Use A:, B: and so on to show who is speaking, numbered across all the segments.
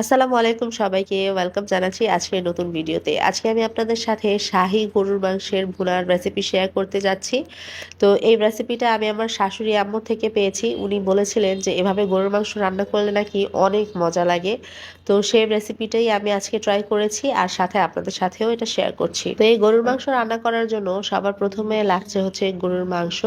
A: আসসালামু আলাইকুম সবাইকে, ওয়েলকাম জানাচ্ছি আজকের নতুন ভিডিওতে। আজকে আমি আপনাদের সাথে শাহি গরুর মাংসের ভুনার রেসিপি শেয়ার করতে যাচ্ছি। তো এই রেসিপিটা আমি আমার শাশুড়ি আম্মু থেকে পেয়েছি। উনি বলেছিলেন যে, এভাবে গরুর মাংস রান্না করলে নাকি অনেক মজা লাগে। তো সেই রেসিপিটাই আমি আজকে ট্রাই করেছি আর সাথে আপনাদের সাথেও এটা শেয়ার করছি। তো এই গরুর মাংস রান্না করার জন্য সবার প্রথমে লাগছে হচ্ছে গরুর মাংস।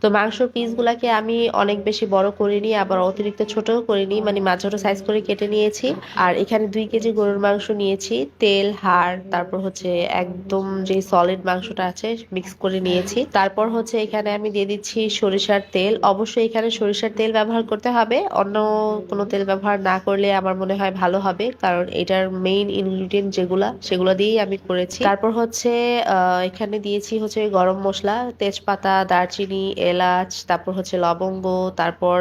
A: তো মাংসর পিসগুলাকে আমি অনেক বেশি বড় করিনি, আবার অতিরিক্ত ছোটও করিনি মানে মাঝ ছোট সাইজ করে কেটে নিয়েছি। আর এখানে দুই কেজি গরুর মাংস নিয়েছি, তেল, হাড়, তারপর হচ্ছে একদম যে সলিড মাংসটা আছে মিক্স করে নিয়েছি। তারপর হচ্ছে এখানে আমি দিয়ে দিচ্ছি সরিষার তেল। অবশ্যই এখানে সরিষার তেল ব্যবহার করতে হবে। অন্য কোনো তেল ব্যবহার না করলে আমার মনে হয় ভালো হবে, কারণ এটার মেইন ইনগ্রিডিয়েন্ট যেগুলা, সেগুলো দিয়েই আমি করেছি। তারপর হচ্ছে এখানে দিয়েছি হচ্ছে গরম মশলা, তেজপাতা, দারচিনি, এলাচ, তারপর হচ্ছে লবঙ্গ, তারপর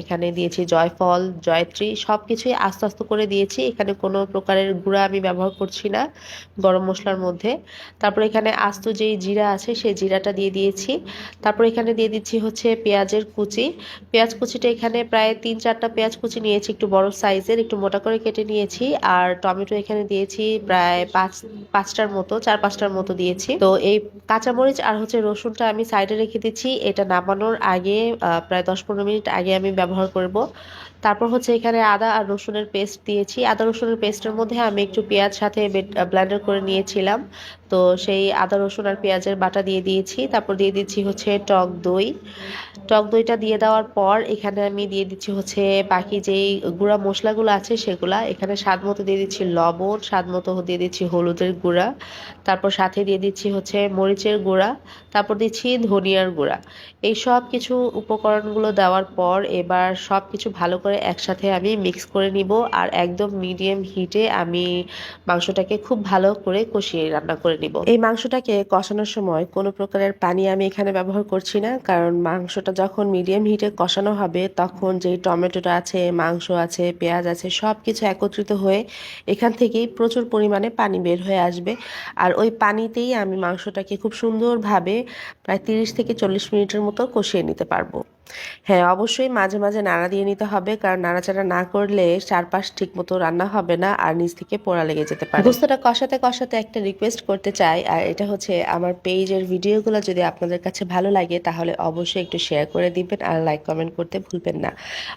A: এখানে দিয়েছি জয়ফল, জয়ত্রী সব কিছুই আস্তে আস্তে করে দিয়েছি। এখানে কোনো প্রকারের গুঁড়া আমি ব্যবহার করছি না গরম মশলার মধ্যে। তারপর এখানে আস্ত যেই জিরা আছে সেই জিরাটা দিয়ে দিয়েছি। তারপর এখানে দিয়ে দিচ্ছি হচ্ছে পেঁয়াজের কুচি। পেঁয়াজ কুচিটা এখানে প্রায় তিন চারটা পেঁয়াজ কুচি নিয়েছি, একটু বড় সাইজের, একটু মোটা করে কেটে নিয়েছি। আর টমেটো এখানে দিয়েছি প্রায় পাঁচ, পাঁচটার মতো, চার পাঁচটার মতো দিয়েছি। তো এই কাঁচামরিচ আর হচ্ছে রসুনটা আমি সাইডে রেখে দিচ্ছি। এটা নামানোর আগে প্রায় দশ পনেরো মিনিট আগে আমি ব্যবহার করব। তারপর হচ্ছে এখানে আদা আর রসুনের পেস্ট দিয়েছি। আদা রসুনের পেস্টের মধ্যে আমি একটু পেঁয়াজ সাথে ব্লেন্ডার করে নিয়েছিলাম। তো সেই আদা, রসুন আর পেঁয়াজের বাটা দিয়ে দিয়েছি। তারপর দিয়ে দিচ্ছি হচ্ছে টক দই। টক দইটা দিয়ে দেওয়ার পর এখানে আমি দিয়ে দিচ্ছি হচ্ছে বাকি যেই গুঁড়া মশলাগুলো আছে সেগুলা। এখানে স্বাদ মতো দিয়ে দিচ্ছি লবণ, স্বাদ মতো দিয়ে দিচ্ছি হলুদের গুঁড়া। তারপর সাথে দিয়ে দিচ্ছি হচ্ছে মরিচের গুঁড়া। তারপর দিচ্ছি ধনিয়ার গুঁড়া। এই সব কিছু উপকরণগুলো দেওয়ার পর এবার সব কিছু ভালো করে একসাথে আমি মিক্স করে নিব। আর একদম মিডিয়াম হিটে আমি মাংসটাকে খুব ভালো করে কষিয়ে রান্না করে নিব। এই মাংসটাকে কষানোর সময় কোনো প্রকারের পানি আমি এখানে ব্যবহার করছি না কারণ মাংসটা যখন মিডিয়াম হিটে কষানো হবে তখন যেই টমেটোটা আছে মাংস আছে পেঁয়াজ আছে সব কিছু একত্রিত হয়ে এখান থেকেই প্রচুর পরিমাণে পানি বের হয়ে আসবে। আর ওই পানিতেই আমি মাংসটাকে খুব সুন্দরভাবে প্রায় তিরিশ থেকে চল্লিশ মিনিটের মতো কষিয়ে নিতে পারব। হ্যাঁ অবশ্যই মাঝে মাঝে নাড়া দিয়ে নিতে হবে কারণ নাড়াচাড়া না করলে চারপাশ ঠিক মতো রান্না হবে না আর নিচ থেকে পোড়া লেগে যেতে পারে। গোস্তটা কষাতে কষাতে একটা রিকোয়েস্ট করতে চাই, আর এটা হচ্ছে আমার পেজের ভিডিওগুলো যদি আপনাদের কাছে ভালো লাগে, তাহলে অবশ্যই একটু শেয়ার করে দিবেন আর লাইক কমেন্ট করতে ভুলবেন না।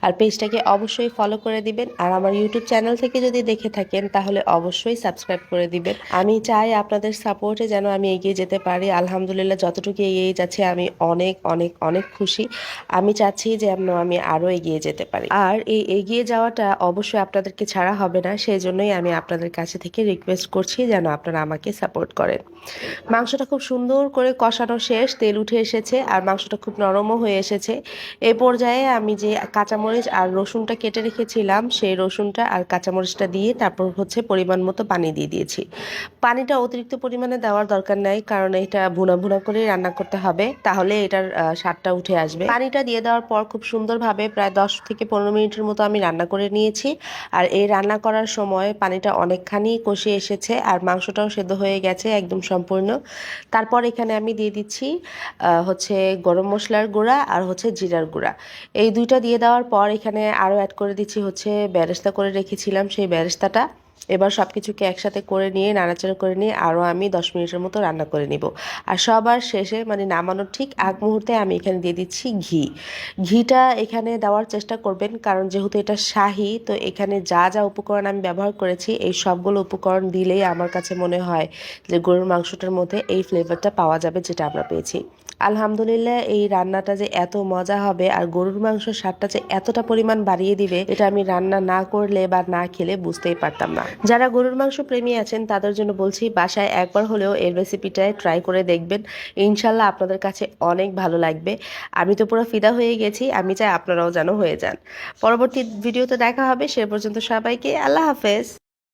A: আর পেজটাকে অবশ্যই ফলো করে দিবেন, আর আমার ইউটিউব চ্যানেল থেকে যদি দেখে থাকেন, তাহলে অবশ্যই সাবস্ক্রাইব করে দিবেন। আমি চাই আপনাদের সাপোর্টে যেন আমি এগিয়ে যেতে পারি। আলহামদুলিল্লাহ, যতটুকু এগিয়ে যাচ্ছে, আমি অনেক অনেক অনেক খুশি। আমি চাচ্ছি যেন আমি আরও এগিয়ে যেতে পারি। আর এই এগিয়ে যাওয়াটা অবশ্যই আপনাদেরকে ছাড়া হবে না সেই জন্যই আমি আপনাদের কাছে থেকে রিকোয়েস্ট করছি যেন আপনারা আমাকে সাপোর্ট করেন মাংসটা খুব সুন্দর করে কষানো শেষ, তেল উঠে এসেছে আর মাংসটা খুব নরমও হয়ে এসেছে। এই পর্যায়ে আমি যে কাঁচামরিচ আর রসুনটা কেটে রেখেছিলাম, সেই রসুনটা আর কাঁচামরিচটা দিয়ে তারপর হচ্ছে পরিমাণ মতো পানি দিয়ে দিয়েছি। পানিটা অতিরিক্ত পরিমাণে দেওয়ার দরকার নাই, কারণ এটা ভুনা ভুনা করে রান্না করতে হবে, তাহলে এটার স্বাদটা উঠে আসবে। পানিটা দিয়ে দেওয়ার পর খুব সুন্দরভাবে প্রায় দশ থেকে পনেরো মিনিটের মতো আমি রান্না করে নিয়েছি আর এই রান্না করার সময় পানিটা অনেকখানি কষে এসেছে আর মাংসটাও সেদ্ধ হয়ে গেছে। একদম সম্পূর্ণ। তারপর এখানে আমি দিয়ে দিচ্ছি হচ্ছে গরম মশলার গুঁড়া আর হচ্ছে জিরার গুঁড়া। এই দুইটা দিয়ে দেওয়ার পর এখানে আরও অ্যাড করে দিচ্ছি হচ্ছে ব্যারেস্তা করে রেখেছিলাম সেই বেরেস্তাটা এবার সব কিছুকে একসাথে করে নিয়ে, নাড়াচাড়া করে নিয়ে আরও আমি দশ মিনিটের মতো রান্না করে নিব। আর সবার শেষে মানে নামানোর ঠিক আগ মুহূর্তে আমি এখানে দিয়ে দিচ্ছি ঘি। ঘিটা এখানে দেওয়ার চেষ্টা করবেন, কারণ যেহেতু এটা শাহি, তো এখানে যা যা উপকরণ আমি ব্যবহার করেছি, এই সবগুলো উপকরণ দিলেই আমার কাছে মনে হয় যে গরুর মাংসটার মধ্যে এই ফ্লেভারটা পাওয়া যাবে যেটা আমরা পেয়েছি। আলহামদুলিল্লাহ এই রান্নাটা যে এত মজা হবে আর গরুর মাংসের স্বাদটা যে এতটা পরিমাণ বাড়িয়ে দিবে, এটা আমি রান্না না করলে বা না খেলে বুঝতেই পারতাম না। যারা গরুর মাংস প্রেমী আছেন, তাদের জন্য বলছি, বাসায় একবার হলেও এর রেসিপিটায় ট্রাই করে দেখবেন। ইনশাল্লাহ আপনাদের কাছে অনেক ভালো লাগবে। আমি তো পুরো ফিদা হয়ে গেছি, আমি চাই আপনারাও যেন হয়ে যান। পরবর্তী ভিডিওতে দেখা হবে, সে পর্যন্ত সবাইকে আল্লাহ হাফেজ।